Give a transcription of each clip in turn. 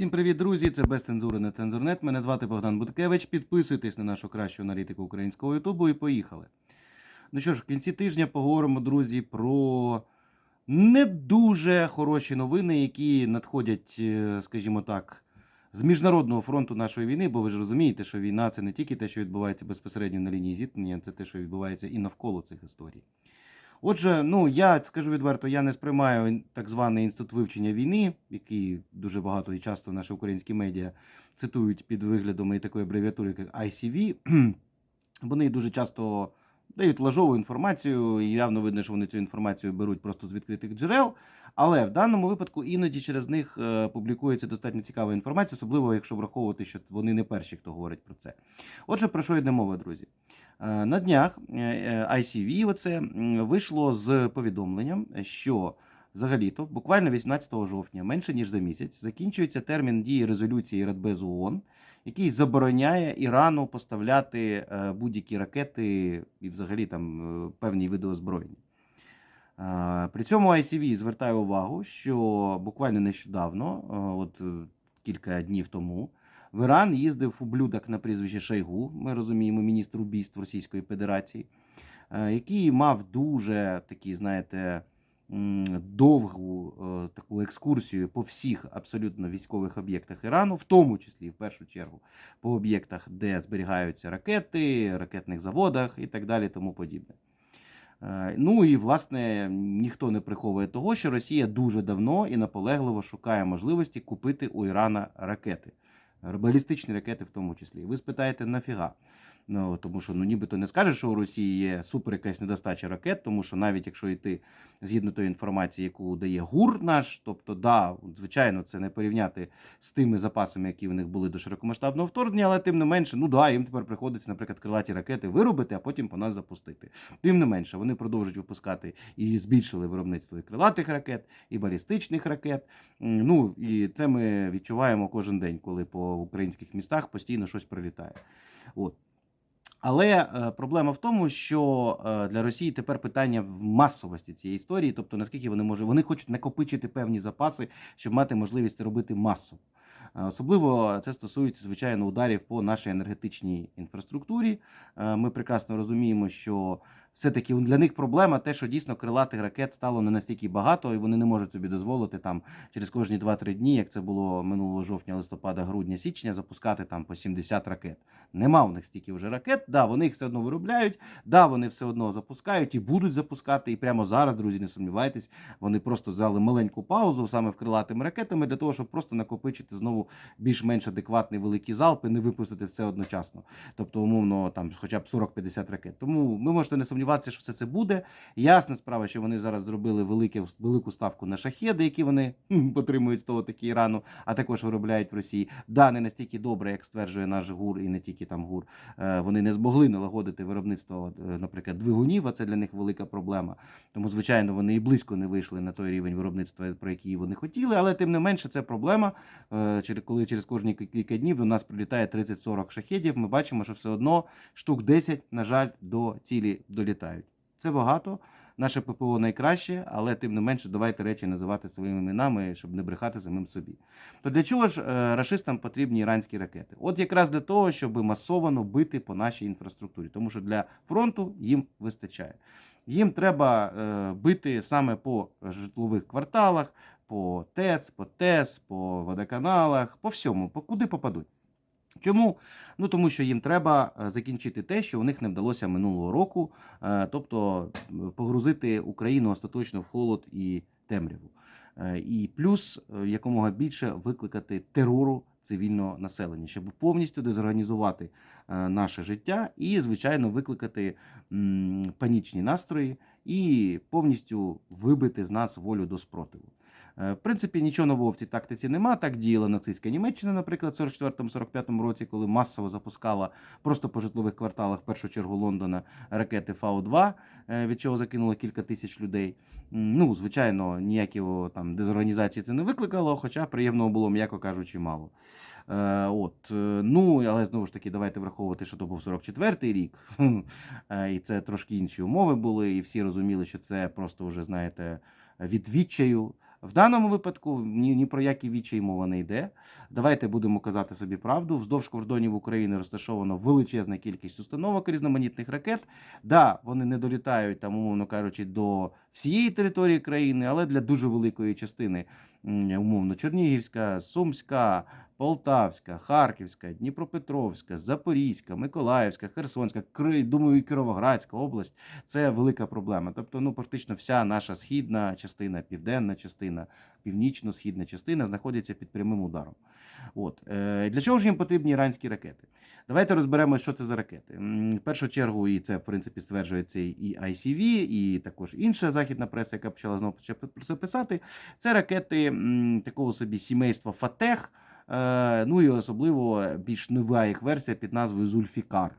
Всім привіт, друзі! Це без цензури на цензурнет. Мене звати Богдан Буткевич. Підписуйтесь на нашу кращу аналітику українського Ютубу і поїхали. Ну що ж, в кінці тижня поговоримо, друзі, про не дуже хороші новини, які надходять, е, скажімо так, з міжнародного фронту нашої війни, бо ви ж розумієте, що війна це не тільки те, що відбувається безпосередньо на лінії зіткнення, це те, що відбувається і навколо цих історій. Отже, ну я скажу відверто, я не сприймаю так званий інститут вивчення війни, який дуже багато і часто наші українські медіа цитують під виглядом такої абревіатури, як ICV. Вони дуже часто дають лажову інформацію, і явно видно, що вони цю інформацію беруть просто з відкритих джерел. Але в даному випадку іноді через них е, публікується достатньо цікава інформація, особливо якщо враховувати, що вони не перші, хто говорить про це. Отже, про що йде мова, друзі? Е, На днях е, е, ICV оце, вийшло з повідомленням, що взагалі-то буквально 18 жовтня, менше ніж за місяць, закінчується термін дії резолюції Радбезу ООН, який забороняє Ірану поставляти будь-які ракети і взагалі там певні види озброєння. При цьому ICV звертає увагу, що буквально нещодавно, от кілька днів тому, в Іран їздив ублюдок на прізвище Шойгу, ми розуміємо, міністр убійств Російської Федерації, е, який мав дуже такі, знаєте, довгу е, таку екскурсію по всіх абсолютно військових об'єктах Ірану, в тому числі в першу чергу по об'єктах, де зберігаються ракети, ракетних заводах і так далі, тому подібне. Е, Ну і власне ніхто не приховує того, що Росія дуже давно і наполегливо шукає можливості купити у Ірана ракети, балістичні ракети в тому числі. Ви спитаєте, нафіга? Ну, тому що ну нібито не скажеш, що у Росії є супер якась недостача ракет, тому що навіть якщо йти згідно тої інформації, яку дає ГУР наш, тобто, да, звичайно, це не порівняти з тими запасами, які в них були до широкомасштабного вторгнення, але тим не менше, ну да, їм тепер приходиться, наприклад, крилаті ракети виробити, а потім по нас запустити. Тим не менше, вони продовжують випускати і збільшили виробництво і крилатих ракет, і балістичних ракет. Ну і це ми відчуваємо кожен день, коли по українських містах постійно щось прилітає. От. Але е, проблема в тому, що е, для Росії тепер питання в масовості цієї історії, тобто наскільки вони можуть, вони хочуть накопичити певні запаси, щоб мати можливість робити масово. Е, Особливо це стосується звичайно ударів по нашій енергетичній інфраструктурі. Ми прекрасно розуміємо, що все-таки для них проблема те, що дійсно крилатих ракет стало не настільки багато, і вони не можуть собі дозволити там через кожні 2-3 дні, як це було минулого жовтня, листопада, грудня, січня, запускати там по 70 ракет. Нема в них стільки вже ракет. Да, вони їх все одно виробляють, да, вони все одно запускають і будуть запускати. І прямо зараз, друзі, не сумнівайтесь, вони просто взяли маленьку паузу саме в крилатими ракетами для того, щоб просто накопичити знову більш-менш адекватний великий залп і не випустити все одночасно. Тобто, умовно, там хоча б 40-50 ракет. Тому ви можете не сумніватися, що все це буде. Ясна справа, що вони зараз зробили велике, велику ставку на шахеди, які вони отримують з того таки Ірану, а також виробляють в Росії. Да, не настільки добре, як стверджує наш ГУР, і не тільки там ГУР. Е, Вони не змогли налагодити виробництво, е, наприклад, двигунів, а це для них велика проблема. Тому, звичайно, вони і близько не вийшли на той рівень виробництва, про який вони хотіли, але тим не менше це проблема. Е, Коли через кожні кілька днів до нас прилітає 30-40 шахедів, ми бачимо, що все одно штук 10, на жаль, до цілі долітають. Це багато. Наше ППО найкраще, але тим не менше, давайте речі називати своїми іменами, щоб не брехати самим собі. То для чого ж е, рашистам потрібні іранські ракети? От якраз для того, щоб масовано бити по нашій інфраструктурі, тому що для фронту їм вистачає. Їм треба е, бити саме по житлових кварталах, по ТЕЦ, по ТЕС, по водоканалах, по всьому, по куди попадуть. Чому? Ну тому що їм треба е, закінчити те, що у них не вдалося минулого року, е, тобто е, погрузити Україну остаточно в холод і темряву. І плюс якомога більше викликати терору цивільного населення, щоб повністю дезорганізувати наше життя і, звичайно, викликати панічні настрої і повністю вибити з нас волю до спротиву. Е, В принципі, нічого нового в цій тактиці нема. Так діяла нацистська Німеччина, наприклад, в 44-45 році, коли масово запускала просто по житлових кварталах, в першу чергу Лондона, ракети Фау-2, е, від чого закинуло кілька тисяч людей. Ну, звичайно, ніякого там дезорганізації це не викликало, хоча приємного було, м'яко кажучи, мало. Е, от, е, ну, але знову ж таки, давайте враховувати, що то був 44-й рік, і це трошки інші умови були, і всі розуміли, що це просто вже, знаєте, від відчаю В даному випадку ні, ні про які відчай мова не йде. Давайте будемо казати собі правду. Вздовж кордонів України розташовано величезна кількість установок різноманітних ракет. Да, вони не долітають там, умовно кажучи, до всієї території країни, але для дуже великої частини, умовно, Чернігівська, Сумська, Полтавська, Харківська, Дніпропетровська, Запорізька, Миколаївська, Херсонська, думаю, і Кіровоградська область це велика проблема. Тобто, ну практично вся наша східна частина, південна частина, північно-східна частина знаходяться під прямим ударом. От е, для чого ж їм потрібні іранські ракети? Давайте розберемо, що це за ракети. В першу чергу, і це в принципі стверджується і ICV, і також інша західна преса, яка почала знову про це писати. Це ракети такого собі сімейства Фатех. Е, ну і особливо більш нова їх версія під назвою Зульфікар.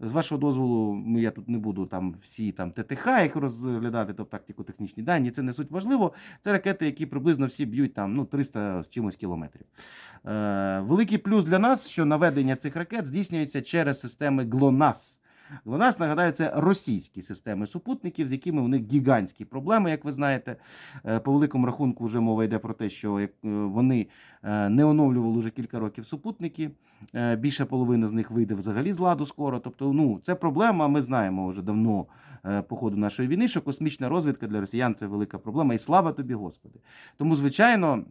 З вашого дозволу, ми- я тут не буду там всі там ТТХ їх розглядати, тобто тактико-технічні дані. Це не суть важливо. Це ракети, які приблизно всі б'ють там ну 300 з чимось кілометрів. Е, великий плюс для нас, що наведення цих ракет здійснюється через системи ГЛОНАСС. ГЛОНАСС, нагадаю, це російські системи супутників, з якими у них гігантські проблеми, як ви знаєте. Е, По великому рахунку, вже мова йде про те, що е, вони е, не оновлювали вже кілька років супутники. Більше половини з них вийде взагалі з ладу скоро. Тобто, ну це проблема. Ми знаємо вже давно по ходу нашої війни, що космічна розвідка для росіян це велика проблема. І слава тобі, Господи. Тому, звичайно.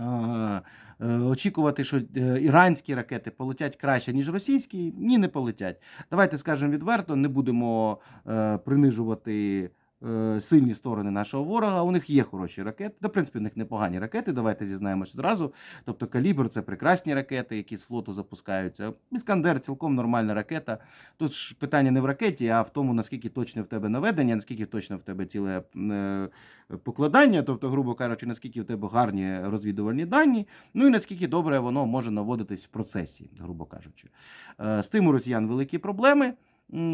Е, Очікувати, що е, іранські ракети полетять краще, ніж російські, ні, не полетять. Давайте скажемо відверто, не будемо е, принижувати сильні сторони нашого ворога. У них є хороші ракети. Та, в принципі, у них непогані ракети. Давайте зізнаємось одразу. Тобто калібр це прекрасні ракети, які з флоту запускаються. Іскандер цілком нормальна ракета. Тут ж питання не в ракеті, а в тому, наскільки точне в тебе наведення, наскільки точно в тебе ціле е, покладання, тобто, грубо кажучи, наскільки в тебе гарні розвідувальні дані, ну і наскільки добре воно може наводитись в процесі, грубо кажучи. Е, З тим у росіян великі проблеми.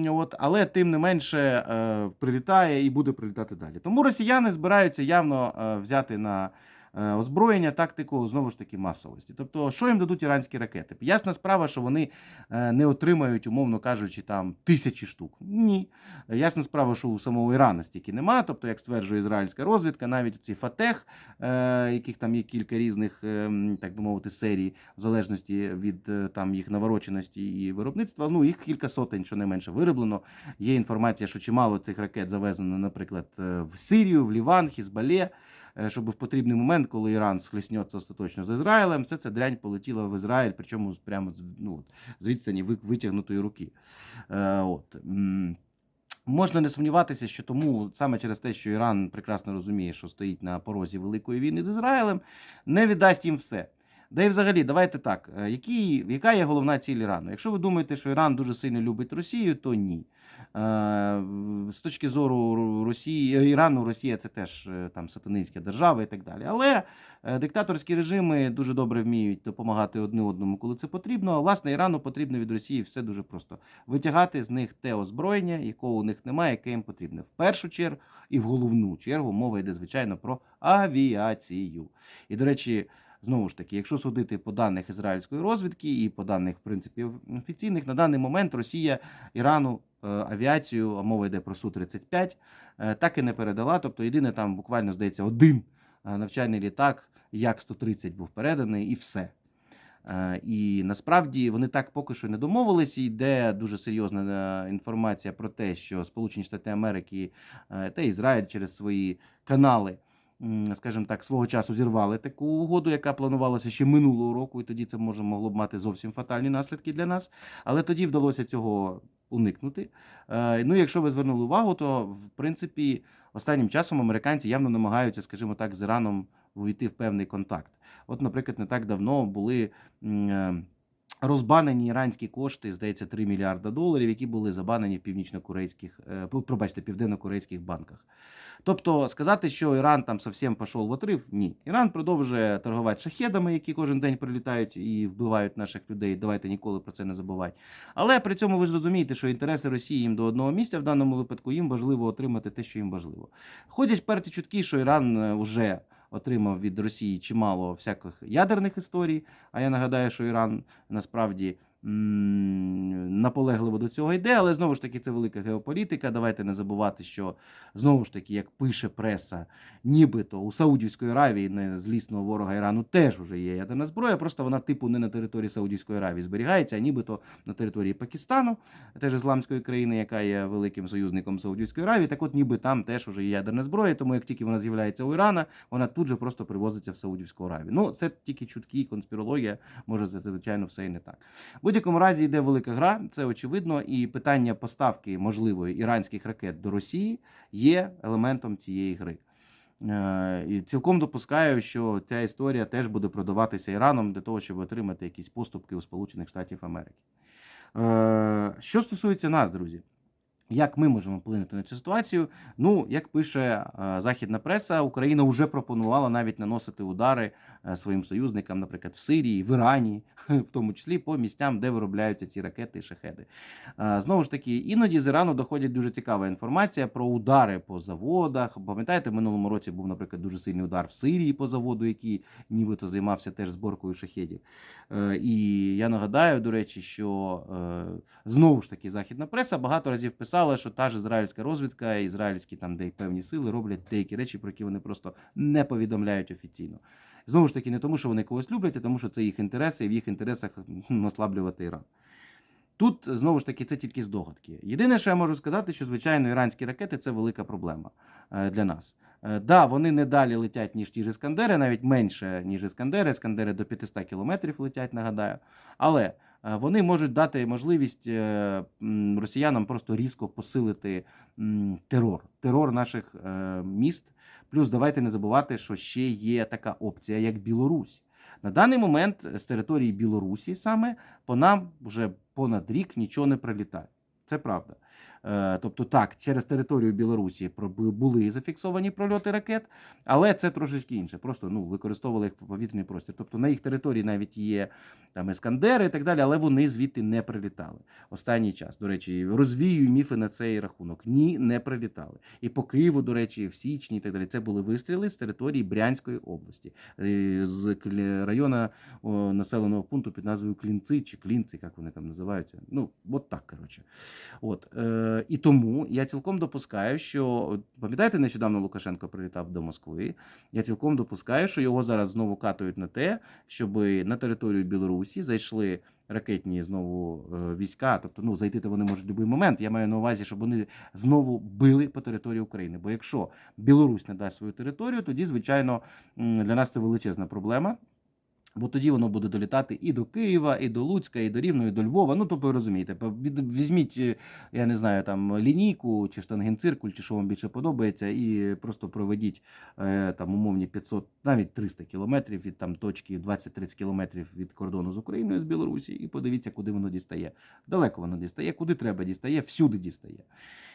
От, але тим не менше е, прилітає і буде прилітати далі. Тому росіяни збираються явно е, взяти на озброєння тактику знову ж таки масовості. Тобто, що їм дадуть іранські ракети? Ясна справа, що вони е, не отримають, умовно кажучи, там тисячі штук. Ні. Ясна справа, що у самого Ірана стільки немає. Тобто, як стверджує ізраїльська розвідка, навіть ці Фатех, е, яких там є кілька різних, е, так би мовити, серій, в залежності від е, там їх навороченості і виробництва. Ну їх кілька сотень, що не менше вироблено. Є інформація, що чимало цих ракет завезено, наприклад, е, в Сирію, в Ліван, Хізбалє. Е, Щоб в потрібний момент, коли Іран схлеснеться остаточно з Ізраїлем, це ця дрянь полетіла в Ізраїль, причому прямо з- ну, з відстані витягнутої руки. Е, от. Можна не сумніватися, що тому саме через те, що Іран прекрасно розуміє, що стоїть на порозі великої війни з Ізраїлем, не віддасть їм все. Да і взагалі, давайте так. е, Які, яка є головна ціль Ірану? Якщо ви думаєте, що Іран дуже сильно любить Росію, то ні. Е, З точки зору Росії, е, Ірану, Росія це теж е, там сатанинська держава і так далі. Але диктаторські режими дуже добре вміють допомагати одне одному, коли це потрібно. Власне Ірану потрібно від Росії все дуже просто витягати з них те озброєння, якого у них немає, яке їм потрібне. В першу чергу і в головну чергу мова йде звичайно про авіацію. І до речі. Знову ж таки, якщо судити по даних ізраїльської розвідки і по даних, в принципі, офіційних, на даний момент Росія Ірану авіацію, а мова йде про Су-35, е, так і не передала. Тобто, єдине там буквально здається один е, навчальний літак, як 130 був переданий, і все. Е, І насправді вони так поки що не домовились. Йде дуже серйозна е, інформація про те, що Сполучені Штати Америки е, та Ізраїль через свої канали скажімо так, свого часу зірвали таку угоду, яка планувалася ще минулого року, і тоді це може могло б мати зовсім фатальні наслідки для нас. Але тоді вдалося цього уникнути. Е, Ну, якщо ви звернули увагу, то в принципі останнім часом американці явно намагаються, скажімо так, з Іраном увійти в певний контакт. От, наприклад, не так давно були. Е, Розбанені іранські кошти, здається, 3 мільярда доларів, які були забанені в північно-корейських, е, пробачте, південно-корейських банках. Тобто сказати, що Іран там зовсім пішов в отрив, ні. Іран продовжує торгувати шахедами, які кожен день прилітають і вбивають наших людей. Давайте ніколи про це не забувати. Але при цьому ви ж розумієте, що інтереси Росії їм до одного місця в даному випадку їм важливо отримати те, що їм важливо. Ходять перті чутки, що Іран вже отримав від Росії чимало всяких ядерних історій. А я нагадаю, що Іран насправді наполегливо до цього йде, але знову ж таки це велика геополітика. Давайте не забувати, що знову ж таки, як пише преса, нібито у Саудівської Аравії, не злісного ворога Ірану, теж уже є ядерна зброя, просто вона типу не на території Саудівської Аравії зберігається, а нібито на території Пакистану, теж ісламської країни, яка є великим союзником Саудівської Аравії. Так от ніби там теж уже є ядерна зброя, тому як тільки вона з'являється у Ірана, вона тут же просто привозиться в Саудівську Аравію. Ну, це тільки чутки, конспірологія, може, це звичайно все і не так. Будь-якому разі йде велика гра, це очевидно, і питання поставки можливої іранських ракет до Росії є елементом цієї гри. Е, І цілком допускаю, що ця історія теж буде продаватися Іраном для того, щоб отримати якісь поступки у Сполучених Штатів Америки. Е, Що стосується нас, друзі, як ми можемо вплинути на цю ситуацію? Ну, як пише е, західна преса, Україна вже пропонувала навіть наносити удари е, своїм союзникам, наприклад, в Сирії, в Ірані, в тому числі по місцям, де виробляються ці ракети і шахеди. Е, Знову ж таки, іноді з Ірану доходить дуже цікава інформація про удари по заводах. Пам'ятаєте, в минулому році був, наприклад, дуже сильний удар в Сирії по заводу, який нібито займався теж зборкою шахедів. І я нагадаю, до речі, що знову ж таки західна преса багато разів писала, що та ж ізраїльська розвідка, ізраїльські там де певні сили роблять деякі речі, про які вони просто не повідомляють офіційно. Знову ж таки, не тому, що вони когось люблять, а тому, що це їх інтереси, і в їх інтересах м, ослаблювати Іран. Тут знову ж таки це тільки здогадки. Єдине, що я можу сказати, що звичайно іранські ракети це велика проблема е, для нас. Е, Да, вони не далі летять, ніж ті ж іскандери, навіть менше, ніж іскандери. Іскандери до 500 кілометрів летять, нагадаю. Але вони можуть дати можливість е, росіянам просто різко посилити терор, терор наших е, міст. Плюс давайте не забувати, що ще є така опція, як Білорусь. На даний момент з території Білорусі саме по нам вже понад рік нічого не прилітає. Це правда. Е, Тобто, так, через територію Білорусі були зафіксовані прольоти ракет, але це трошечки інше. Просто ну, використовували їх повітряний простір. Тобто на їх території навіть є там іскандери і так далі, але вони звідти не прилітали. Останній час, до речі, розвію міфи на цей рахунок. Ні, не прилітали. І по Києву, до речі, в січні і так далі. Це були вистріли з території Брянської області, е, з району населеного пункту під назвою Клінци чи Клінци, як вони там називаються. Ну, от так, коротше. От, е, і тому я цілком допускаю, що пам'ятаєте, нещодавно Лукашенко прилітав до Москви. Я цілком допускаю, що його зараз знову катують на те, щоб на територію Білорусі зайшли ракетні знову е, війська. Тобто, ну зайти вони можуть в будь-який момент. Я маю на увазі, щоб вони знову били по території України. Бо якщо Білорусь не дасть свою територію, тоді звичайно для нас це величезна проблема. Бо тоді воно буде долітати і до Києва, і до Луцька, і до Рівного, і до Львова. Ну, тобто ви розумієте, візьміть, е, я не знаю, там лінійку чи штангенциркуль, чи що вам більше подобається, і просто проведіть е, там умовні 500, навіть 300 кілометрів від там точки 20-30 кілометрів від кордону з Україною з Білорусі, і подивіться, куди воно дістає. Далеко воно дістає, куди треба дістає, всюди дістає.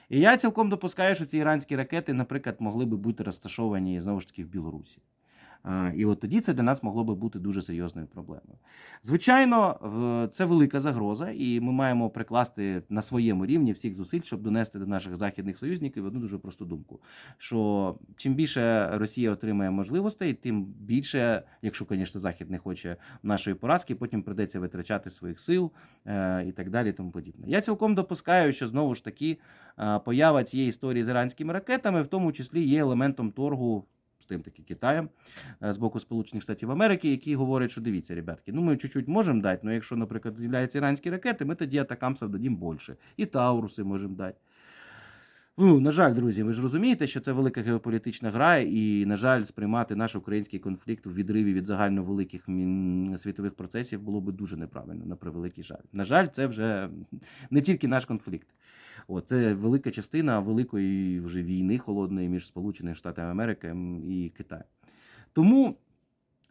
І я цілком допускаю, що ці іранські ракети, наприклад, могли би бути розташовані знову ж таки в Білорусі. А, І от тоді це для нас могло би бути дуже серйозною проблемою. Звичайно, це велика загроза, і ми маємо прикласти на своєму рівні всіх зусиль, щоб донести до наших західних союзників одну дуже просту думку: що чим більше Росія отримає можливостей, тим більше, якщо, звісно, Захід не хоче нашої поразки, потім придеться витрачати своїх сил е, і так далі. Тому подібне. Я цілком допускаю, що знову ж таки е, поява цієї історії з іранськими ракетами, в тому числі є елементом торгу. Тим таки Китаєм е, з боку Сполучених Штатів Америки, які говорять, що дивіться, ребятки, ну ми чуть-чуть можемо дати, але якщо, наприклад, з'являються іранські ракети, ми тоді атакамсів дадім більше. І Тауруси можемо дати. Ну, на жаль, друзі, ви ж розумієте, що це велика геополітична гра, і, на жаль, сприймати наш український конфлікт у відриві від загальновеликих мін- світових процесів було би дуже неправильно, на превеликий жаль. На жаль, це вже не тільки наш конфлікт. О, це велика частина великої вже війни холодної між Сполученими Штатами Америки і Китаєм. Тому.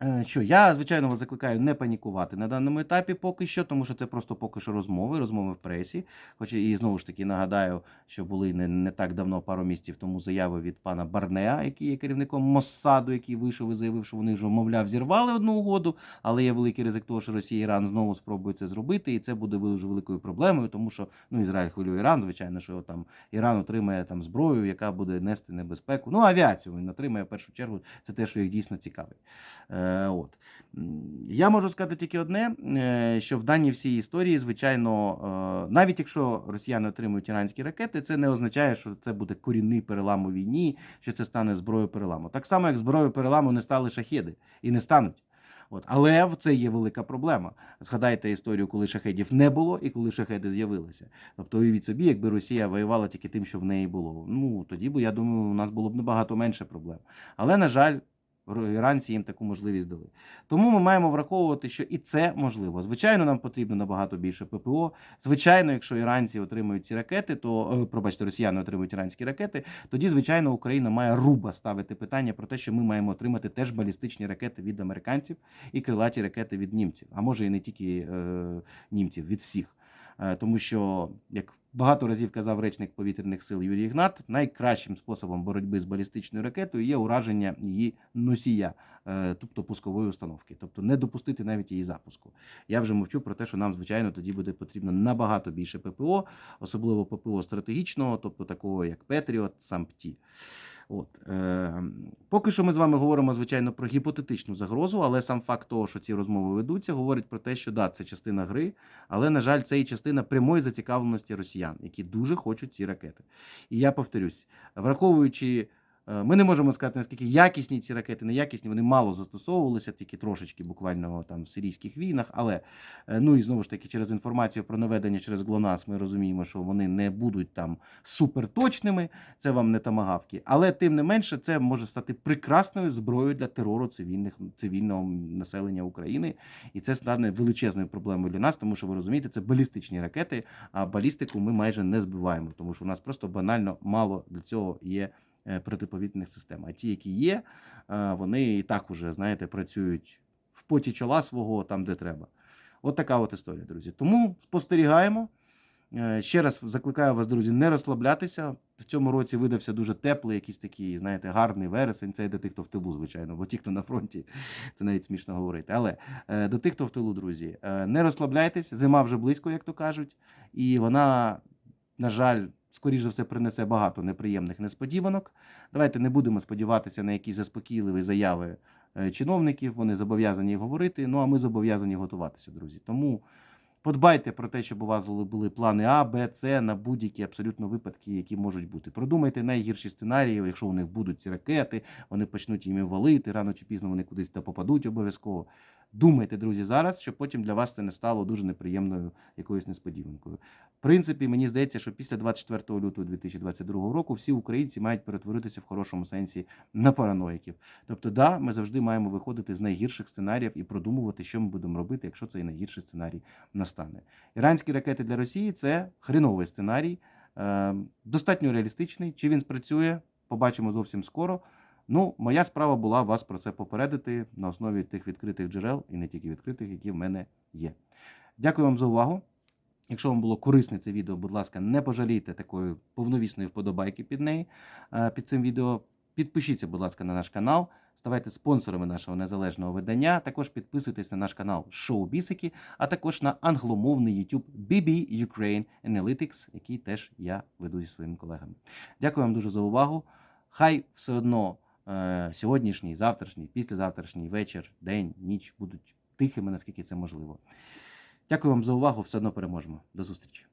Е, Що я звичайно вас закликаю не панікувати на даному етапі поки що, тому що це просто поки що розмови, розмови в пресі. Хоч і знову ж таки нагадаю, що були не, не так давно, пару місяців тому заяви від пана Барнеа, який є керівником Моссаду, який вийшов і заявив, що вони вже, мовляв, зірвали одну угоду, але є великий ризик того, що Росія і Іран знову спробують це зробити, і це буде дуже великою проблемою, тому що ну Ізраїль хвилює Іран, звичайно, що там Іран отримає там зброю, яка буде нести небезпеку. Ну, авіацію він отримає в першу чергу. Це те, що їх дійсно цікавить. Е, от. Я можу сказати тільки одне: е, що в даній всій історії, звичайно, е, навіть якщо росіяни отримують іранські ракети, це не означає, що це буде корінний перелам у війні, що це стане зброєю переламу. Так само, як зброєю переламу не стали шахеди і не стануть. От. Але в це є велика проблема. Згадайте історію, коли шахедів не було і коли шахеди з'явилися. Тобто, уявіть собі, якби Росія воювала тільки тим, що в неї було. Ну тоді б я думаю, у нас було б набагато менше проблем. Але на жаль. Іранці їм таку можливість дали. Тому ми маємо враховувати, що і це можливо. Звичайно, нам потрібно набагато більше ППО. Звичайно, якщо іранці отримують ці ракети, то е, пробачте, росіяни отримують іранські ракети, тоді, звичайно, Україна має руба ставити питання про те, що ми маємо отримати теж балістичні ракети від американців і крилаті ракети від німців. А може і не тільки е, німців, від всіх. Е, тому що, як багато разів казав речник повітряних сил Юрій Ігнат, найкращим способом боротьби з балістичною ракетою є ураження її носія, е, тобто пускової установки, тобто не допустити навіть її запуску. Я вже мовчу про те, що нам, звичайно, тоді буде потрібно набагато більше ППО, особливо ППО стратегічного, тобто такого як Петріот, САМПТІ. От е, поки що ми з вами говоримо, звичайно, про гіпотетичну загрозу, але сам факт того, що ці розмови ведуться, говорить про те, що да, це частина гри, але на жаль, це і частина прямої зацікавленості росіян, які дуже хочуть ці ракети. І я повторюсь, враховуючи. Е, Ми не можемо сказати, наскільки якісні ці ракети, неякісні, вони мало застосовувалися, тільки трошечки буквально там в сирійських війнах. Але е, ну і знову ж таки, через інформацію про наведення через ГЛОНАСС ми розуміємо, що вони не будуть там суперточними, це вам не тамагавки. Але тим не менше, це може стати прекрасною зброєю для терору цивільних цивільного населення України, і це стане величезною проблемою для нас, тому що ви розумієте, це балістичні ракети. А балістику ми майже не збиваємо, тому що у нас просто банально мало для цього є протиповітряних систем. А ті, які є, е, вони і так уже знаєте працюють в поті чола свого там, де треба. От така от історія, друзі. Тому спостерігаємо. Е, Ще раз закликаю вас, друзі, не розслаблятися. В цьому році видався дуже теплий, якийсь такий, знаєте, гарний вересень. Це для тих, хто в тилу, звичайно, бо ті, хто на фронті, це навіть смішно говорити. Але е, до тих, хто в тилу, друзі, е, не розслабляйтесь, зима вже близько, як то кажуть, і вона, на жаль, скоріш за все, принесе багато неприємних несподіванок. Давайте не будемо сподіватися на якісь заспокійливі заяви е, чиновників. Вони зобов'язані говорити. Ну а ми зобов'язані готуватися, друзі. Тому. Подбайте про те, щоб у вас були- плани А, Б, С на будь-які абсолютно випадки, які можуть бути. Продумайте найгірші сценарії, якщо у них будуть ці ракети, вони почнуть їми валити, рано чи пізно вони кудись та попадуть обов'язково. Думайте, друзі, зараз, щоб потім для вас це не стало дуже неприємною якоюсь несподіванкою. В принципі, мені здається, що після 24 лютого 2022 року всі українці мають перетворитися в хорошому сенсі на параноїків. Тобто, да, ми завжди маємо виходити з найгірших сценаріїв і продумувати, що ми будемо робити, якщо цей найгірший сценарій настане. Іранські ракети для Росії це хреновий сценарій, е, достатньо реалістичний. Чи він спрацює, побачимо зовсім скоро. Ну, моя справа була вас про це попередити на основі тих відкритих джерел і не тільки відкритих, які в мене є. Дякую вам за увагу. Якщо вам було корисне це відео, будь ласка, не пожалійте такої повновісної вподобайки під неї е, під цим відео. Підпишіться, будь ласка, на наш канал, ставайте спонсорами нашого незалежного видання. Також підписуйтесь на наш канал Шоу Бісики, а також на англомовний YouTube BB Ukraine Analytics, який теж я веду зі своїми колегами. Дякую вам дуже за увагу. Хай все одно сьогоднішній, завтрашній, післязавтрашній вечір, день, ніч будуть тихими, наскільки це можливо. Дякую вам за увагу. Все одно переможемо. До зустрічі.